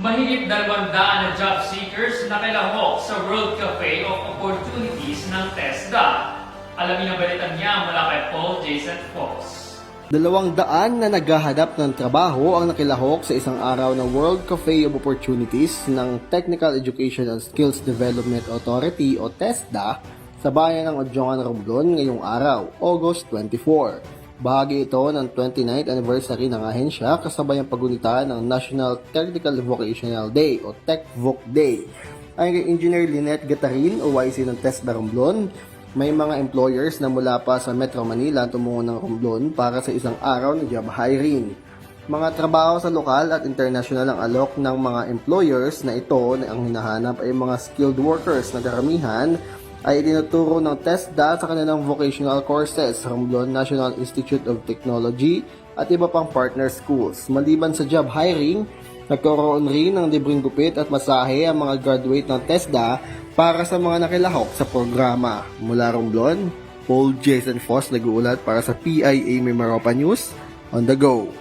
Mahigit dalawang-daan na job seekers na kilahok sa World Cafe of Opportunities ng TESDA. Alamin ang balitan niya mula kay Paul Jason Fox. Dalawang daan na naghahanap ng trabaho ang nakilahok sa isang araw ng World Cafe of Opportunities ng Technical Education and Skills Development Authority o TESDA sa bayan ng Odjongan, Romblon ngayong araw, August 24. Bahagi ito ng 29th anniversary ng ahensya kasabay ang pagunita ng National Technical Vocational Day o TechVoc Day. Kay Engineer Lynette Gatarin o YC ng TESDA Romblon, may mga employers na mula pa sa Metro Manila tumungo ng Romblon para sa isang araw ng job hiring. Mga trabaho sa lokal at international ang alok ng mga employers na ito na ang hinahanap ay mga skilled workers na karamihan ay itinuturo ng TESDA sa kanilang vocational courses sa Romblon National Institute of Technology at iba pang partner schools. Maliban sa job hiring, nagkaroon rin ng libreng gupit at masahe ang mga graduate ng TESDA para sa mga nakilahok sa programa. Mula Romblon, Paul Jason Foss nag-uulat para sa PIA Mimaropa News on the go.